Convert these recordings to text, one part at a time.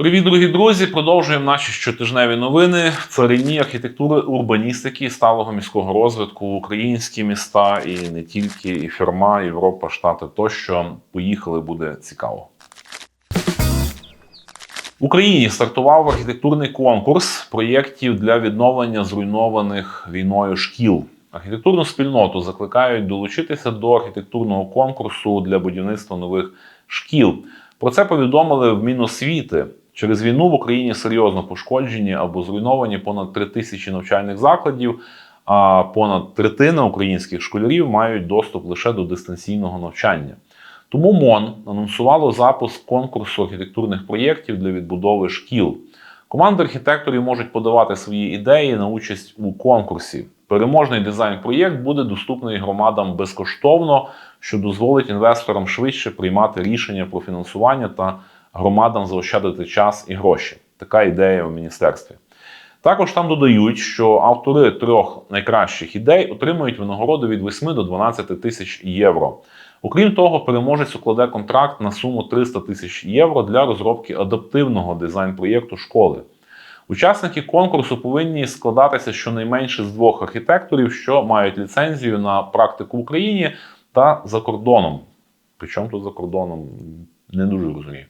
Привіт, дорогі друзі! Продовжуємо наші щотижневі новини царині архітектури, урбаністики, сталого міського розвитку, українські міста і не тільки, і фірма, Європа, Штати тощо. Поїхали, буде цікаво. В Україні стартував архітектурний конкурс проєктів для відновлення зруйнованих війною шкіл. Архітектурну спільноту закликають долучитися до архітектурного конкурсу для будівництва нових шкіл. Про це повідомили в Міносвіти. Через війну в Україні серйозно пошкоджені або зруйновані понад 3 тисячі навчальних закладів, а понад третина українських школярів мають доступ лише до дистанційного навчання. Тому МОН анонсувало запуск конкурсу архітектурних проєктів для відбудови шкіл. Команди архітекторів можуть подавати свої ідеї на участь у конкурсі. Переможний дизайн-проєкт буде доступний громадам безкоштовно, що дозволить інвесторам швидше приймати рішення про фінансування та громадам заощадити час і гроші. Така ідея в міністерстві. Також там додають, що автори трьох найкращих ідей отримують винагороду від 8 до 12 тисяч євро. Окрім того, переможець укладе контракт на суму 300 тисяч євро для розробки адаптивного дизайн-проєкту школи. Учасники конкурсу повинні складатися щонайменше з двох архітекторів, що мають ліцензію на практику в Україні та за кордоном. Причому тут за кордоном не дуже розумію.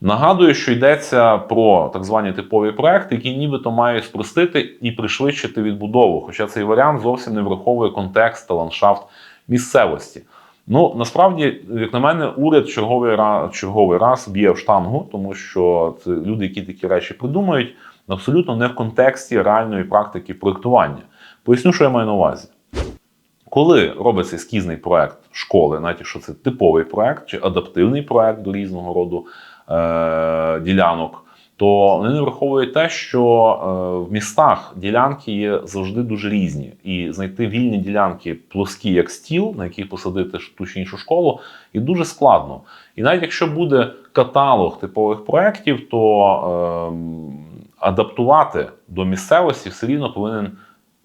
Нагадую, що йдеться про так звані типові проекти, які нібито мають спростити і пришвидшити відбудову. Хоча цей варіант зовсім не враховує контекст та ландшафт місцевості. Ну насправді, як на мене, уряд черговий раз, черговий раз б'є в штангу, тому що це люди, які такі речі придумують, абсолютно не в контексті реальної практики проєктування. Поясню, що я маю на увазі. Коли робиться ескізний проект школи, навіть якщо це типовий проект чи адаптивний проект до різного роду е- ділянок, то вони не враховують те, що е, в містах ділянки є завжди дуже різні, і знайти вільні ділянки плоскі, як стіл, на яких посадити ту чи іншу школу, і дуже складно. І навіть якщо буде каталог типових проєктів, то е, адаптувати до місцевості все рівно повинен.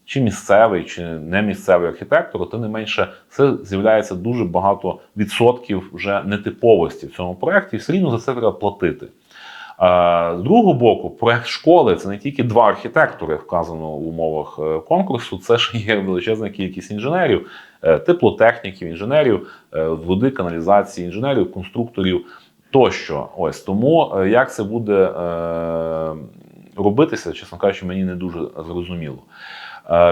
Чи місцевий, чи не місцевий архітектор, тим не менше, це з'являється дуже багато відсотків вже нетиповості в цьому проєкті, і все рівно за це треба платити. З другого боку, проект школи це не тільки два архітектори, вказано в умовах е, конкурсу, це ж є величезна кількість інженерів, е, теплотехніків, інженерів, е, води, каналізації, інженерів, конструкторів тощо. Ось тому як це буде робитися, чесно кажучи, мені не дуже зрозуміло.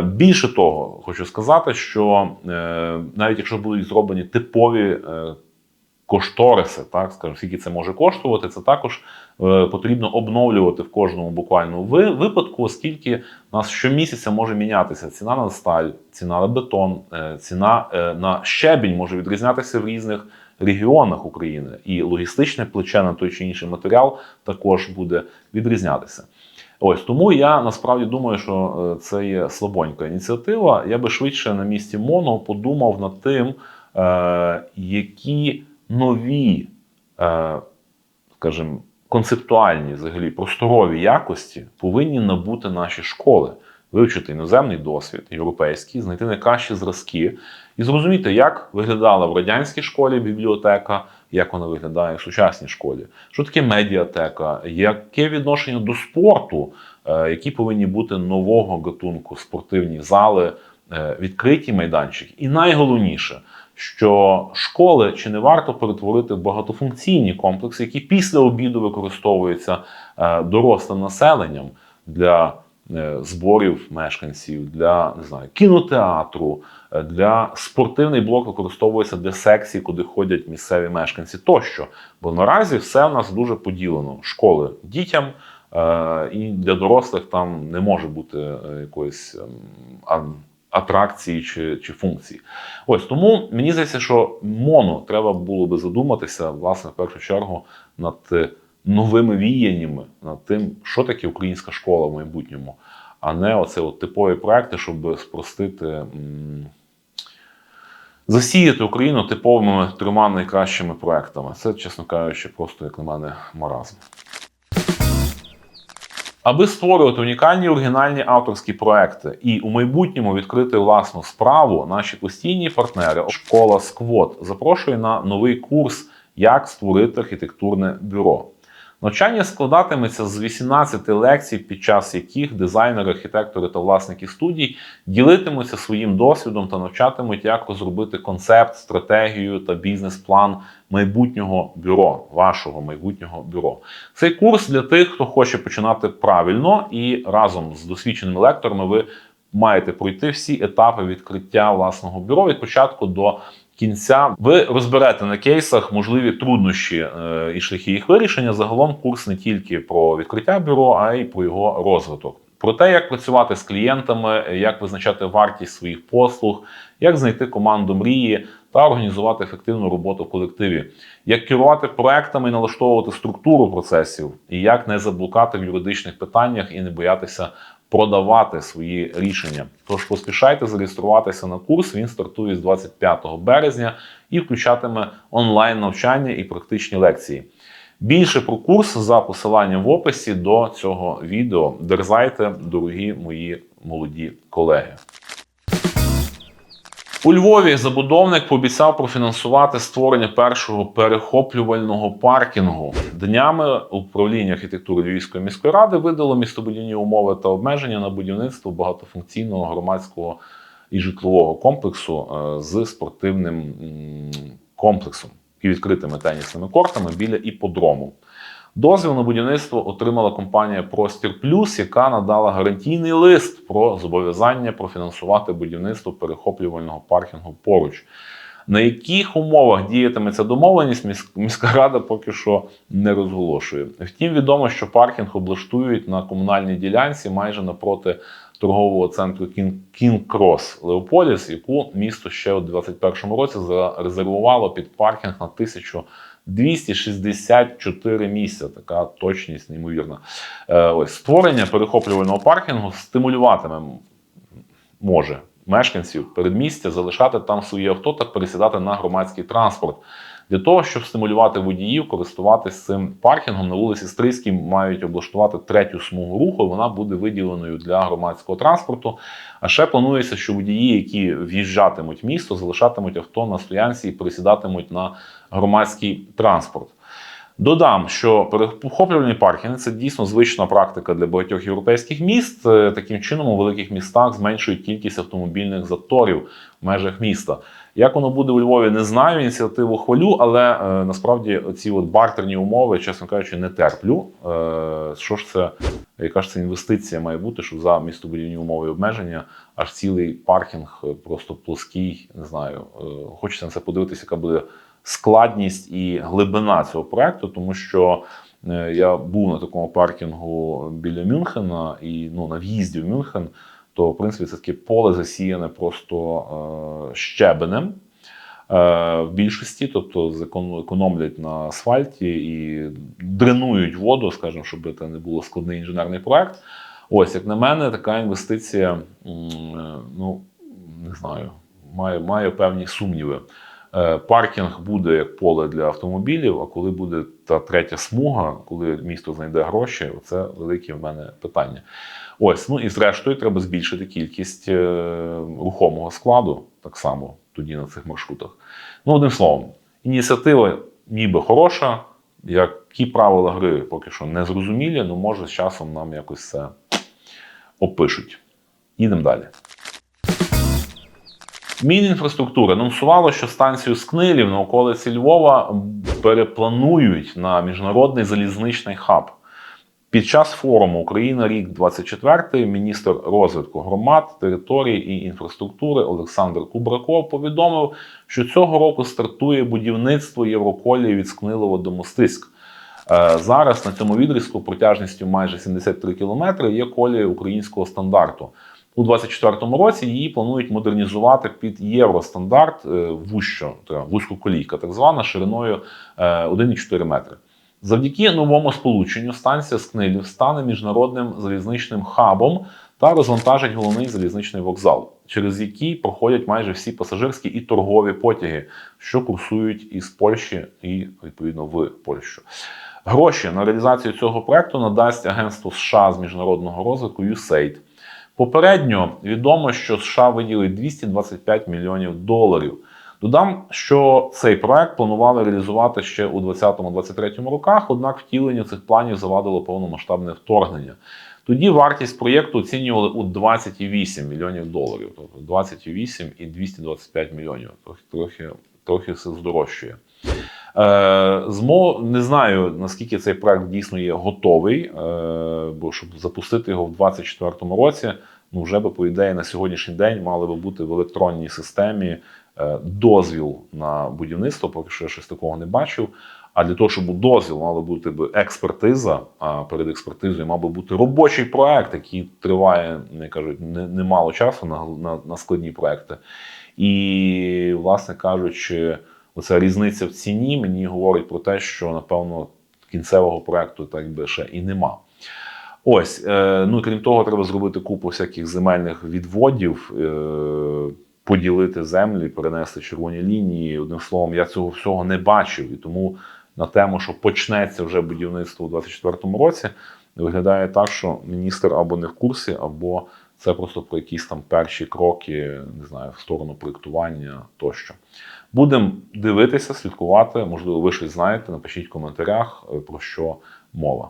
Більше того, хочу сказати, що навіть якщо будуть зроблені типові кошториси, так скажімо, скільки це може коштувати, це також е, потрібно обновлювати в кожному буквально випадку, оскільки у нас щомісяця може мінятися ціна на сталь, ціна на бетон, е, ціна е, на щебінь може відрізнятися в різних регіонах України, і логістичне плече на той чи інший матеріал також буде відрізнятися. Ось тому я насправді думаю, що е, це є слабонька ініціатива. Я би швидше на місці МОНО подумав над тим, е, які нові, е, скажімо, концептуальні, взагалі, просторові якості повинні набути наші школи, вивчити іноземний досвід, європейський, знайти найкращі зразки і зрозуміти, як виглядала в радянській школі бібліотека, як вона виглядає в сучасній школі, що таке медіатека, яке відношення до спорту, е, які повинні бути нового гатунку, спортивні зали, е, відкриті майданчики. І найголовніше що школи чи не варто перетворити в багатофункційні комплекси, які після обіду використовуються е, дорослим населенням для зборів мешканців, для не знаю, кінотеатру, е, для спортивний блок використовується для секцій, куди ходять місцеві мешканці тощо. Бо наразі все в нас дуже поділено: школи дітям. І для дорослих там не може бути якоїсь ем, атракції чи чи функції. Ось тому мені здається, що моно треба було би задуматися, власне, в першу чергу, над е, новими віяннями, над тим, що таке українська школа в майбутньому, а не оце от типові проекти, щоб спростити. Засіяти Україну типовими трьома найкращими проектами. Це, чесно кажучи, просто як на мене маразм. Аби створювати унікальні оригінальні авторські проекти і у майбутньому відкрити власну справу, наші постійні партнери школа Сквот запрошує на новий курс, як створити архітектурне бюро. Навчання складатиметься з 18 лекцій, під час яких дизайнери, архітектори та власники студій ділитимуться своїм досвідом та навчатимуть, як розробити концепт, стратегію та бізнес-план майбутнього бюро, вашого майбутнього бюро. Цей курс для тих, хто хоче починати правильно, і разом з досвідченими лекторами ви маєте пройти всі етапи відкриття власного бюро від початку до кінця. Ви розберете на кейсах можливі труднощі е, і шляхи їх вирішення. Загалом курс не тільки про відкриття бюро, а й про його розвиток. Про те, як працювати з клієнтами, як визначати вартість своїх послуг, як знайти команду мрії та організувати ефективну роботу в колективі, як керувати проектами і налаштовувати структуру процесів, і як не заблукати в юридичних питаннях і не боятися продавати свої рішення. Тож поспішайте зареєструватися на курс. Він стартує з 25 березня і включатиме онлайн навчання і практичні лекції. Більше про курс за посиланням в описі до цього відео. Дерзайте, дорогі мої молоді колеги. У Львові забудовник пообіцяв профінансувати створення першого перехоплювального паркінгу. Днями управління архітектури Львівської міської ради видало містобудівні умови та обмеження на будівництво багатофункційного громадського і житлового комплексу е, з спортивним комплексом і відкритими тенісними кортами біля іподрому. Дозвіл на будівництво отримала компанія Простір Плюс, яка надала гарантійний лист про зобов'язання профінансувати будівництво перехоплювального паркінгу поруч. На яких умовах діятиме ця домовленість, міська рада поки що не розголошує. Втім, відомо, що паркінг облаштують на комунальній ділянці майже напроти торгового центру Кін- Кінг Крос Леополіс, яку місто ще у 2021 році зарезервувало під паркінг на 1264 місця. Така точність неймовірна. Е, ось створення перехоплювального паркінгу стимулюватиме може мешканців передмістя залишати там свої авто та пересідати на громадський транспорт. Для того, щоб стимулювати водіїв користуватись цим паркінгом на вулиці Стрийській мають облаштувати третю смугу руху. Вона буде виділеною для громадського транспорту. А ще планується, що водії, які в'їжджатимуть місто, залишатимуть авто на стоянці і пересідатимуть на громадський транспорт. Додам, що перехоплювальні паркінги це дійсно звична практика для багатьох європейських міст. Е, Таким чином, у великих містах зменшують кількість автомобільних заторів в межах міста. Як воно буде у Львові, не знаю. Ініціативу хвалю, але е, насправді ці от бартерні умови, чесно кажучи, не терплю. Е, що ж це, яка ж це інвестиція має бути, що за містобудівні умови і обмеження аж цілий паркінг е, просто плоский. Не знаю. Е, хочеться на це подивитися, яка буде складність і глибина цього проекту, тому що е, я був на такому паркінгу біля Мюнхена і ну, на в'їзді в Мюнхен, то в принципі це таке поле засіяне просто е, щебенем. е, В більшості, тобто економлять на асфальті і дренують воду, скажімо, щоб це не було складний інженерний проект. Ось, як на мене, така інвестиція, е, ну не знаю, має, має певні сумніви. Е, Паркінг буде як поле для автомобілів, а коли буде та третя смуга, коли місто знайде гроші, це велике в мене питання. Ось, ну і зрештою, треба збільшити кількість е, рухомого складу так само тоді на цих маршрутах. Ну, одним словом, ініціатива ніби хороша, які правила гри поки що не зрозумілі, ну може з часом нам якось це опишуть. Їдемо далі. Мінінфраструктура анонсувало, що станцію Скнилів на околиці Львова перепланують на міжнародний залізничний хаб. Під час форуму Україна рік 24 міністр розвитку громад, територій і інфраструктури Олександр Кубраков повідомив, що цього року стартує будівництво Євроколії від Скнилова до Мостиськ. Е, Зараз на цьому відрізку протяжністю майже 73 кілометри є колія українського стандарту. У 2024 році її планують модернізувати під євростандарт е, вущо, така вузькоколійка, так звана шириною е, 1,4 метри. Завдяки новому сполученню станція Скнилів стане міжнародним залізничним хабом та розвантажить головний залізничний вокзал, через який проходять майже всі пасажирські і торгові потяги, що курсують із Польщі і відповідно в Польщу. Гроші на реалізацію цього проекту надасть Агентство США з міжнародного розвитку USAID. Попередньо відомо, що США виділить 225 мільйонів доларів. Додам, що цей проект планували реалізувати ще у 2020-2023 роках, однак втілення цих планів завадило повномасштабне вторгнення. Тоді вартість проєкту оцінювали у 28 мільйонів доларів, тобто 28 і 225 мільйонів. Трохи трохи, трохи все здорожчує. Е, змо не знаю наскільки цей проект дійсно є готовий, е, бо щоб запустити його в 2024 році, ну вже би по ідеї на сьогоднішній день мали би бути в електронній системі е, дозвіл на будівництво. Поки що я щось такого не бачив. А для того, щоб був дозвіл, мала бути б експертиза. А перед експертизою мав би бути робочий проект, який триває, не кажуть, немало часу на, на, на складні проекти. І, власне кажучи, оця різниця в ціні мені говорить про те, що напевно кінцевого проекту так би ще і нема. Ось, е, ну крім того, треба зробити купу всяких земельних відводів, е, поділити землі, перенести червоні лінії. Одним словом, я цього всього не бачив. І тому на тему, що почнеться вже будівництво у 2024 році, виглядає так, що міністр або не в курсі, або це просто про якісь там перші кроки, не знаю, в сторону проєктування тощо. Будемо дивитися, слідкувати. Можливо, ви щось знаєте. Напишіть в коментарях, е, про що мова.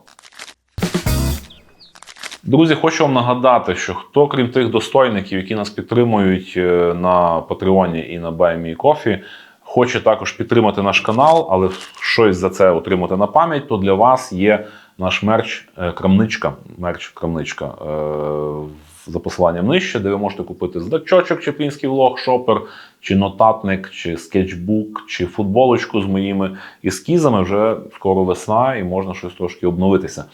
Друзі, хочу вам нагадати, що хто, крім тих достойників, які нас підтримують е, на Патреоні і на BuyMeCoffee, хоче також підтримати наш канал, але щось за це отримати на пам'ять, то для вас є наш мерч е, за посиланням нижче, де ви можете купити значочок Чеплінський влог, шопер, чи нотатник, чи скетчбук, чи футболочку з моїми ескізами. Вже скоро весна і можна щось трошки обновитися.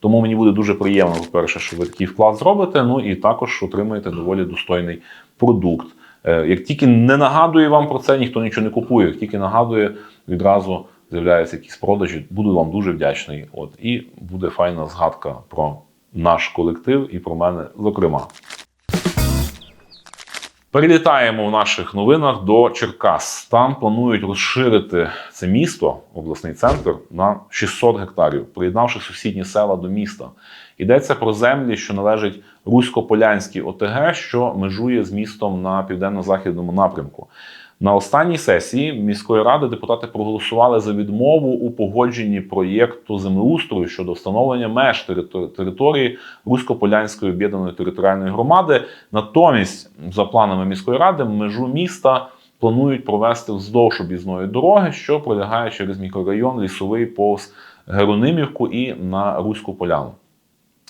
Тому мені буде дуже приємно, по-перше, що ви такий вклад зробите. Ну і також отримаєте доволі достойний продукт. Е, Як тільки не нагадує вам про це, ніхто нічого не купує. Як тільки нагадує, відразу з'являються якісь продажі. Буду вам дуже вдячний. От і буде файна згадка про наш колектив і про мене, зокрема. Перелітаємо в наших новинах до Черкас. Там планують розширити це місто, обласний центр, на 600 гектарів, приєднавши сусідні села до міста. Йдеться про землі, що належать Русько-Полянській ОТГ, що межує з містом на південно-західному напрямку. На останній сесії міської ради депутати проголосували за відмову у погодженні проєкту землеустрою щодо встановлення меж території Русько-Полянської об'єднаної територіальної громади. Натомість, за планами міської ради, межу міста планують провести вздовж об'їзної дороги, що пролягає через мікрорайон Лісовий повз Геронимівку і на Руську Поляну.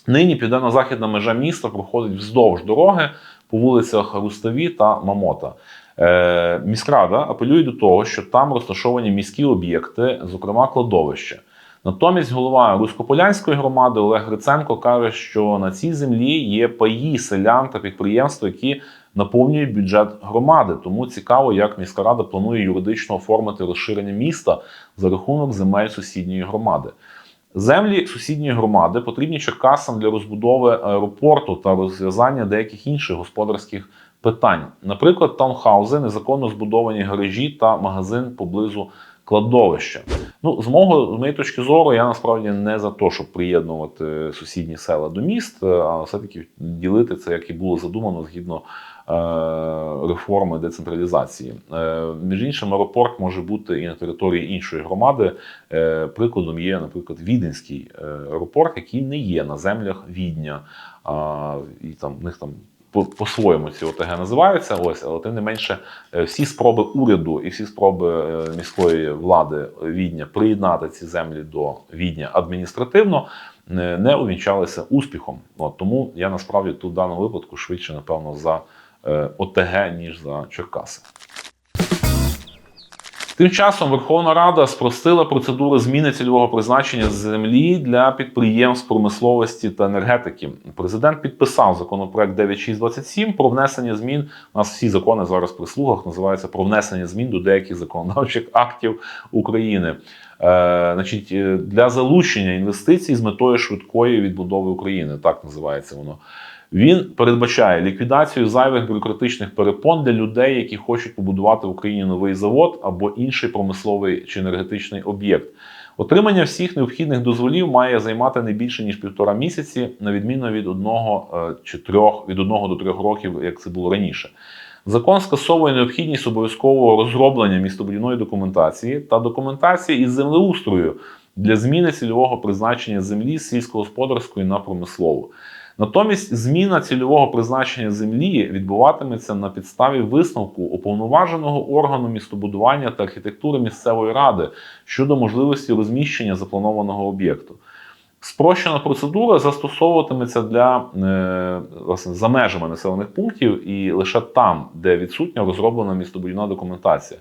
Нині південно-західна межа міста проходить вздовж дороги по вулицях Руставі та Мамота. Е, міськрада апелює до того, що там розташовані міські об'єкти, зокрема кладовище. Натомість голова Руськополянської громади Олег Гриценко каже, що на цій землі є паї селян та підприємств, які наповнюють бюджет громади. Тому цікаво, як міська рада планує юридично оформити розширення міста за рахунок земель сусідньої громади. Землі сусідньої громади потрібні Черкасам для розбудови аеропорту та розв'язання деяких інших господарських питань. Наприклад, таунхаузи, незаконно збудовані гаражі та магазин поблизу кладовища. Ну, з мого з моєї точки зору, я насправді не за те, щоб приєднувати сусідні села до міст, а все-таки ділити це, як і було задумано згідно е, реформи децентралізації. Е, між іншим, аеропорт може бути і на території іншої громади. Е, прикладом є, наприклад, Віденський е, аеропорт, який не є на землях Відня. І там в них там по-своєму ці ОТГ називаються. Ось, але тим не менше, е, всі спроби уряду і всі спроби е, міської влади Відня приєднати ці землі до Відня адміністративно не, не увінчалися успіхом. От, тому я насправді тут в даному випадку швидше, напевно, за е, ОТГ, ніж за Черкаси. Тим часом Верховна Рада спростила процедуру зміни цільового призначення землі для підприємств промисловості та енергетики. Президент підписав законопроект 9627 про внесення змін. У нас всі закони зараз при слугах називаються про внесення змін до деяких законодавчих актів України. Е, значить, е, для залучення інвестицій з метою швидкої відбудови України. Так називається воно. Він передбачає ліквідацію зайвих бюрократичних перепон для людей, які хочуть побудувати в Україні новий завод або інший промисловий чи енергетичний об'єкт. Отримання всіх необхідних дозволів має займати не більше ніж півтора місяці, на відміну від одного е, чи трьох від одного до трьох років, як це було раніше. Закон скасовує необхідність обов'язкового розроблення містобудівної документації та документації із землеустрою для зміни цільового призначення землі з сільськогосподарської на промислову. Натомість зміна цільового призначення землі відбуватиметься на підставі висновку уповноваженого органу містобудування та архітектури місцевої ради щодо можливості розміщення запланованого об'єкту. Спрощена процедура застосовуватиметься для е, власне за межами населених пунктів і лише там, де відсутня розроблена містобудівна документація.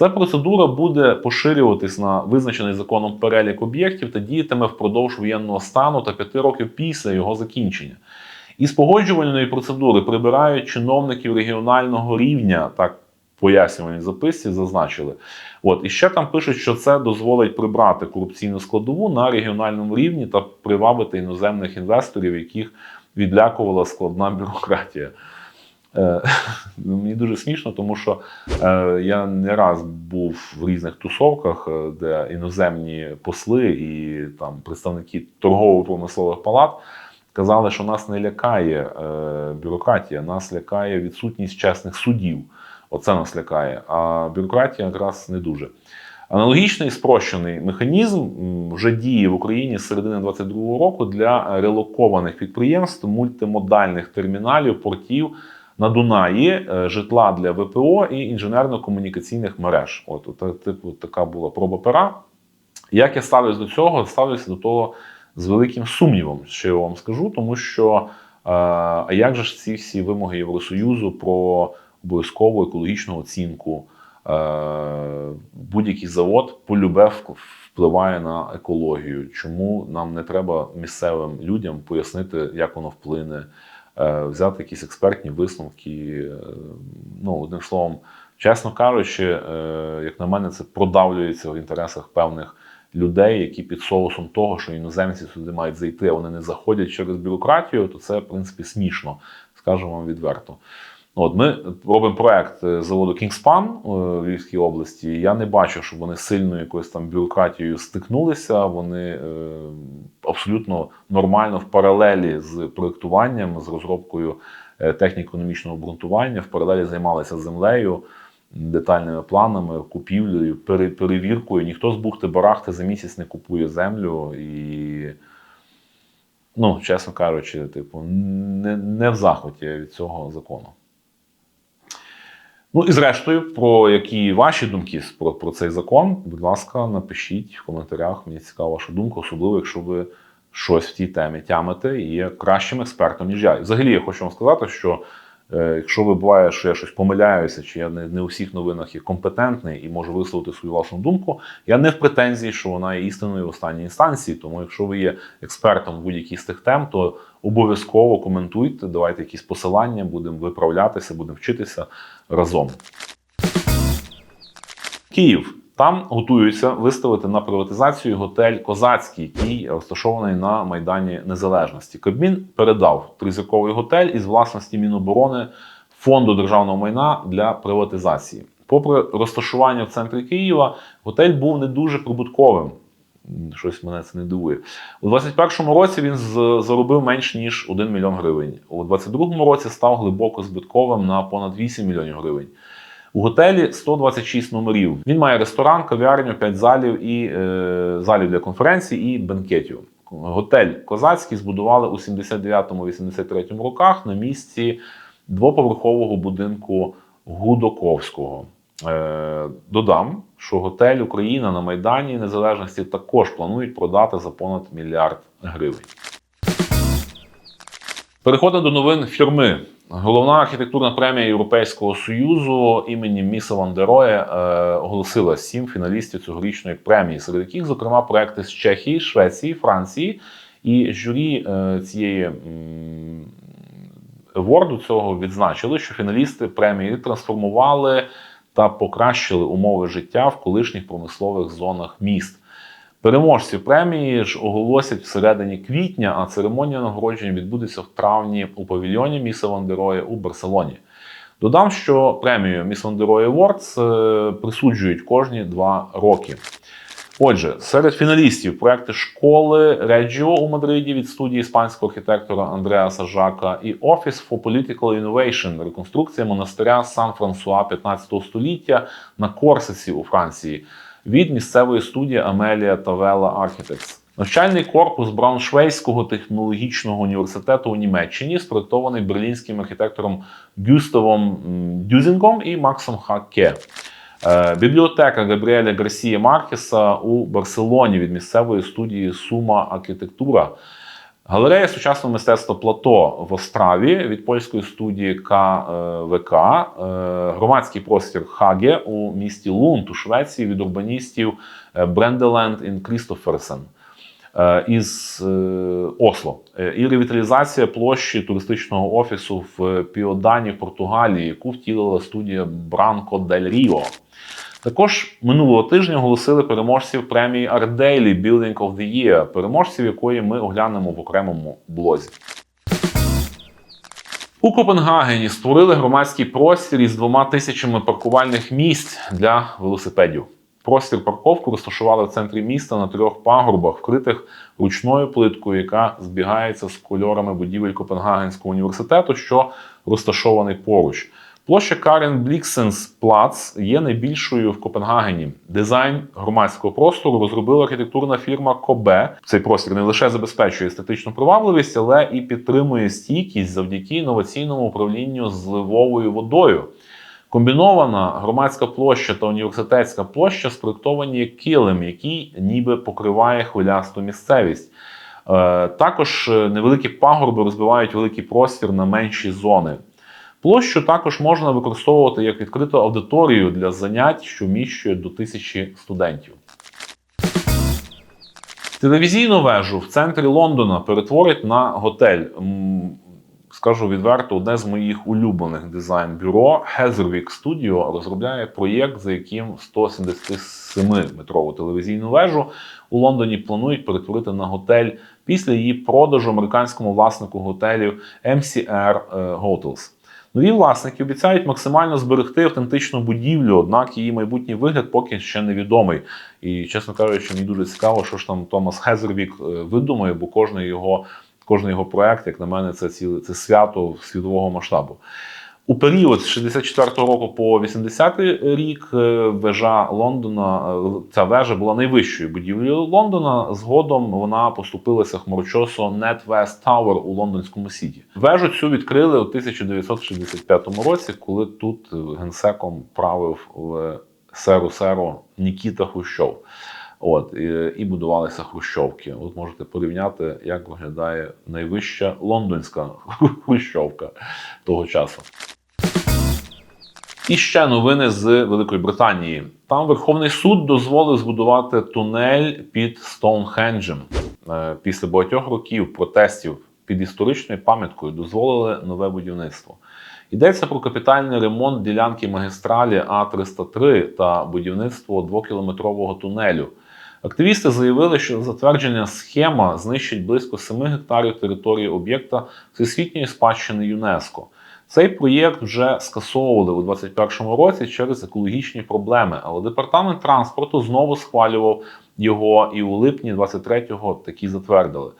Ця процедура буде поширюватись на визначений законом перелік об'єктів та діятиме впродовж воєнного стану та п'яти років після його закінчення. Із погоджувальної процедури прибирають чиновників регіонального рівня, так пояснювальній записці зазначили. От і ще там пишуть, що це дозволить прибрати корупційну складову на регіональному рівні та привабити іноземних інвесторів, яких відлякувала складна бюрократія. Е, ну, Мені дуже смішно, тому що е, я не раз був в різних тусовках, е, де іноземні посли і там представники торгово-промислових палат казали, що нас не лякає бюрократія, нас лякає відсутність чесних судів. Оце нас лякає. А бюрократія якраз не дуже. Аналогічний спрощений механізм вже діє в Україні з середини 2022 року для релокованих підприємств, мультимодальних терміналів, портів на Дунаї, е, житла для ВПО і інженерно-комунікаційних мереж. От, от типу така була проба пера. Як я ставлюсь до цього? Ставлюся до того з великим сумнівом, що я вам скажу, тому що е, а як же ж ці всі вимоги Євросоюзу про обов'язкову екологічну оцінку? Е, Будь-який завод полюбе впливає на екологію. Чому нам не треба місцевим людям пояснити, як воно вплине, е, взяти якісь експертні висновки? е, Ну, одним словом, чесно кажучи, е, як на мене, це продавлюється в інтересах певних людей, які під соусом того, що іноземці сюди мають зайти, а вони не заходять через бюрократію, то це, в принципі, смішно, скажемо вам відверто. От ми робимо проект е, заводу Кінгспан в Львівській області. Я не бачу, щоб вони сильно якоюсь там бюрократією стикнулися. Вони е, абсолютно нормально в паралелі з проєктуванням, з розробкою е, техніко-економічного обґрунтування, в паралелі займалися землею, детальними планами, купівлею, пере- перевіркою. Ніхто з бухти-барахти за місяць не купує землю і. Ну, чесно кажучи, типу, не, не в захваті від цього закону. Ну і зрештою, про які ваші думки про, про цей закон, будь ласка, напишіть в коментарях. Мені цікава ваша думка, особливо, якщо ви щось в тій темі тямите і є кращим експертом, ніж я. Взагалі, я хочу вам сказати, що якщо ви буває, що я щось помиляюся, чи я не, не у всіх новинах є компетентний і можу висловити свою власну думку, я не в претензії, що вона є істинною в останній інстанції. Тому, якщо ви є експертом в будь-якій з тих тем, то обов'язково коментуйте, давайте якісь посилання, будемо виправлятися, будемо вчитися разом. Київ. Там готуються виставити на приватизацію готель Козацький, який розташований на Майдані Незалежності. Кабмін передав тризірковий готель із власності Міноборони фонду державного майна для приватизації. Попри розташування в центрі Києва, готель був не дуже прибутковим. Щось мене це не дивує. У 2021 році він заробив менш ніж 1 мільйон гривень. У 2022 році став глибоко збитковим на понад 8 мільйонів гривень. У готелі 126 номерів. Він має ресторан, кав'ярню, 5 залів і е, залів для конференцій і бенкетів. Готель Козацький збудували у 79-83 роках на місці двоповерхового будинку Гудоковського. Е, додам, що готель Україна на Майдані Незалежності також планують продати за понад мільярд гривень. Переходимо до новин фірми. Головна архітектурна премія Європейського союзу імені Міса Ван дер Роє, е, оголосила сім фіналістів цьогорічної премії, серед яких, зокрема, проекти з Чехії, Швеції, Франції і журі е, цієї м, еворду цього відзначили, що фіналісти премії трансформували та покращили умови життя в колишніх промислових зонах міст. Переможці премії ж оголосять всередині квітня, а церемонія нагородження відбудеться в травні у павільйоні Міса Вандерої у Барселоні. Додам, що премію Міс Вандерої Awards е, присуджують кожні два роки. Отже, серед фіналістів проекти школи Реджіо у Мадриді від студії іспанського архітектора Андреаса Жака і Office for Political Innovation, реконструкція монастиря Сан-Франсуа 15 століття на Корсиці у Франції від місцевої студії Амелія Тавела Architects. Навчальний корпус Брауншвейського технологічного університету у Німеччині, спроектований берлінським архітектором Гюставом Дюзінком і Максом Хаке. Е, Бібліотека Габріеля Гарсія Маркеса у Барселоні від місцевої студії Сума Архітектура. Галерея сучасного мистецтва Плато в Остраві від польської студії КВК, е, громадський простір Хаге у місті Лунд у Швеції від урбаністів е, Бренделенд і Крістоферсен е, із Осло. І ревіталізація площі туристичного офісу в Піодані в Португалії, яку втілила студія Бранко Дель Ріо. Також минулого тижня оголосили переможців премії Art Daily Building of the Year, переможців якої ми оглянемо в окремому блозі. У Копенгагені створили громадський простір із двома тисячами паркувальних місць для велосипедів. Простір парковку розташували в центрі міста на трьох пагорбах, вкритих ручною плиткою, яка збігається з кольорами будівель Копенгагенського університету, що розташований поруч. Площа Карен Бліксенс Плац є найбільшою в Копенгагені. Дизайн громадського простору розробила архітектурна фірма Кобе. Цей простір не лише забезпечує естетичну привабливість, але і підтримує стійкість завдяки інноваційному управлінню зливовою водою. Комбінована громадська площа та університетська площа спроектовані як килим, який ніби покриває хвилясту місцевість. Е, Також е, невеликі пагорби розбивають великий простір на менші зони. Площу також можна використовувати як відкриту аудиторію для занять, що вміщує до тисячі студентів. Телевізійну вежу в центрі Лондона перетворять на готель. Скажу відверто, одне з моїх улюблених дизайн-бюро Heatherwick Studio розробляє проєкт, за яким 177-метрову телевізійну вежу у Лондоні планують перетворити на готель після її продажу американському власнику готелів MCR е, Hotels. Нові власники обіцяють максимально зберегти автентичну будівлю, однак її майбутній вигляд поки ще невідомий. І, чесно кажучи, мені дуже цікаво, що ж там Томас Хезервік е, видумає, бо кожний його, кожний його проект, як на мене, це ціле це свято світового масштабу. У період з 64 року по 80 рік е, вежа Лондона, е, ця вежа була найвищою будівлею Лондона. Згодом вона поступилася хмарочосу Net West Tower у лондонському сіті. Вежу цю відкрили у 1965 році, коли тут генсеком правив е, серу серо Нікіта Хрущов. От і, і будувалися хрущовки. От можете порівняти, як виглядає найвища лондонська хрущовка того часу. І ще новини з Великої Британії. Там Верховний суд дозволив збудувати тунель під Стоунхенджем. Е, Після багатьох років протестів під історичною пам'яткою дозволили нове будівництво. Йдеться про капітальний ремонт ділянки магістралі А303 та будівництво двокілометрового тунелю. Активісти заявили, що затвердження схема знищить близько 7 гектарів території об'єкта всесвітньої спадщини ЮНЕСКО. Цей проєкт вже скасовували у 2021 році через екологічні проблеми, але департамент транспорту знову схвалював його, і у липні 23-го такі затвердили.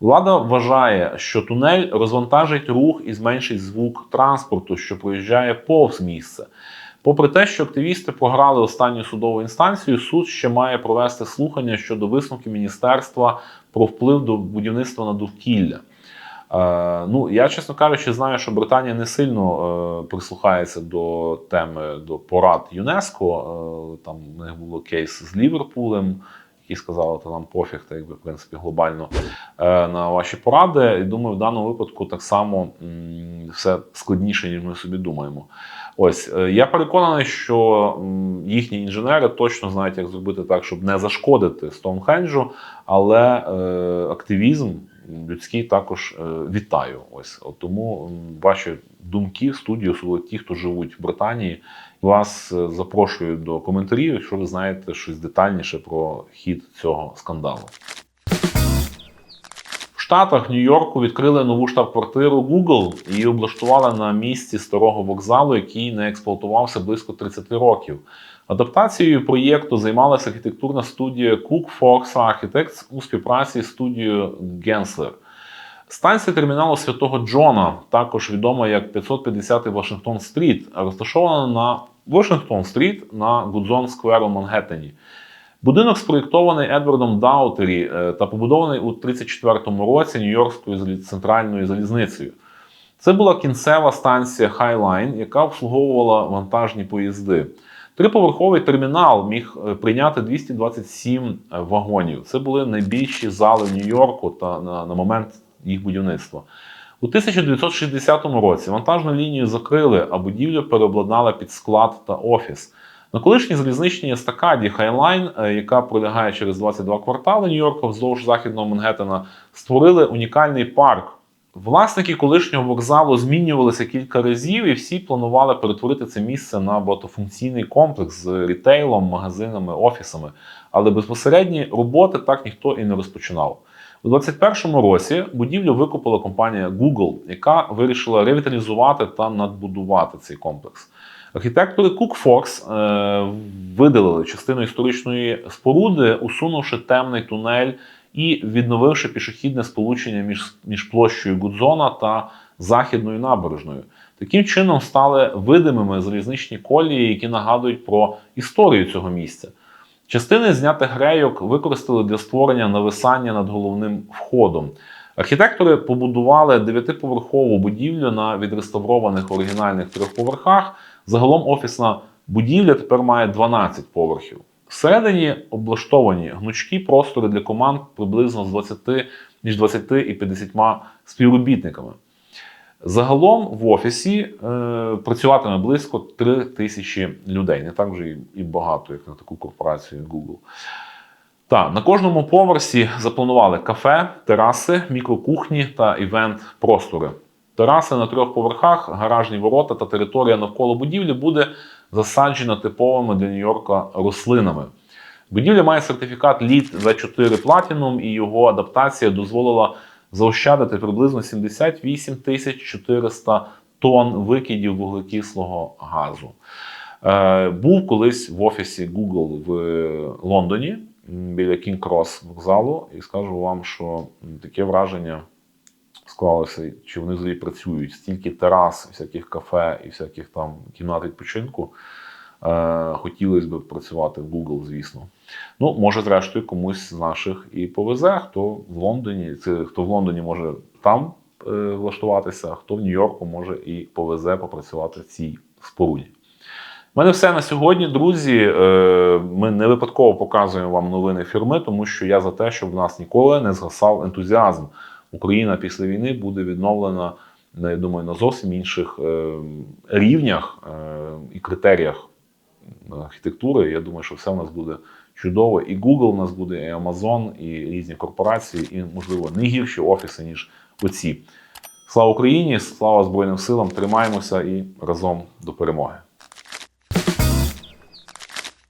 Влада вважає, що тунель розвантажить рух і зменшить звук транспорту, що проїжджає повз місце. Попри те, що активісти програли останню судову інстанцію, суд ще має провести слухання щодо висновків міністерства про вплив до будівництва на довкілля. Е, ну, я, чесно кажучи, знаю, що Британія не сильно е, прислухається до теми до порад ЮНЕСКО. Е, там у них було кейс з Ліверпулем, які сказали, то нам пофіг, та якби в принципі глобально на ваші поради. І думаю, в даному випадку так само все складніше, ніж ми собі думаємо. Ось я переконаний, що їхні інженери точно знають, як зробити так, щоб не зашкодити Стоунхенджу, але активізм людський також е, вітаю. Ось От тому ваші думки в студії, особливо ті, хто живуть в Британії, вас е, запрошую до коментарів, якщо ви знаєте щось детальніше про хід цього скандалу. Штатах Нью-Йорку відкрили нову штаб-квартиру Google і облаштували на місці старого вокзалу, який не експлуатувався близько 30 років. Адаптацією проєкту займалася архітектурна студія Cook Fox Architects у співпраці з студією Gensler. Станція терміналу Святого Джона, також відома як 550 Вашингтон Стріт, розташована на Вашингтон Стріт на Гудзон Сквер у Манхеттені. Будинок спроєктований Едвардом Даутері е, та побудований у 1934 році Нью-Йоркською центральною залізницею. Це була кінцева станція Highline, яка обслуговувала вантажні поїзди. Триповерховий термінал міг е, прийняти 227 вагонів. Це були найбільші зали в Нью-Йорку та на, на момент їх будівництва. У 1960 році вантажну лінію закрили, а будівлю переобладнали під склад та офіс. На колишній залізничній естакаді Хайлайн, е, яка пролягає через 22 квартали Нью-Йорка вздовж західного Мангеттена, створили унікальний парк. Власники колишнього вокзалу змінювалися кілька разів, і всі планували перетворити це місце на багатофункційний комплекс з рітейлом, магазинами, офісами. Але безпосередні роботи так ніхто і не розпочинав. У 2021 році будівлю викупила компанія Google, яка вирішила ревіталізувати та надбудувати цей комплекс. Архітектори Cook Fox е, видалили частину історичної споруди, усунувши темний тунель і відновивши пішохідне сполучення між, між площею Гудзона та західною набережною. Таким чином стали видимими залізничні колії, які нагадують про історію цього місця. Частини знятих грейок використали для створення нависання над головним входом. Архітектори побудували дев'ятиповерхову будівлю на відреставрованих оригінальних трьох поверхах. Загалом офісна будівля тепер має 12 поверхів. Всередині облаштовані гнучкі простори для команд приблизно з 20, між 20 і 50 співробітниками. Загалом в офісі е, працюватиме близько 3 тисячі людей. Не так вже і, багато, як на таку корпорацію, Google. Так, на кожному поверсі запланували кафе, тераси, мікрокухні та івент-простори. Тераси на трьох поверхах, гаражні ворота та територія навколо будівлі буде засаджена типовими для Нью-Йорка рослинами. Будівля має сертифікат LEED V4 Platinum і його адаптація дозволила заощадити приблизно 78 тисяч 400 тонн викидів вуглекислого газу. Е, був колись в офісі Google в Лондоні біля Cross вокзалу, і скажу вам, що таке враження склалося, чи вони взагалі працюють. Стільки терас, всяких кафе і всяких там кімнат відпочинку. Е, хотілося б працювати в Google, звісно. Ну, може, зрештою, комусь з наших і повезе, хто в Лондоні, це хто в Лондоні може там е, влаштуватися, хто в Нью-Йорку може і повезе попрацювати в цій споруді. У мене все на сьогодні, друзі. Е, Ми не випадково показуємо вам новини фірми, тому що я за те, щоб в нас ніколи не згасав ентузіазм. Україна після війни буде відновлена, я думаю, на зовсім інших е, рівнях е, і критеріях архітектури. Я думаю, що все в нас буде чудово. І Google у нас буде, і Amazon, і різні корпорації, і, можливо, не гірші офіси, ніж оці. Слава Україні! Слава Збройним силам! Тримаємося і разом до перемоги!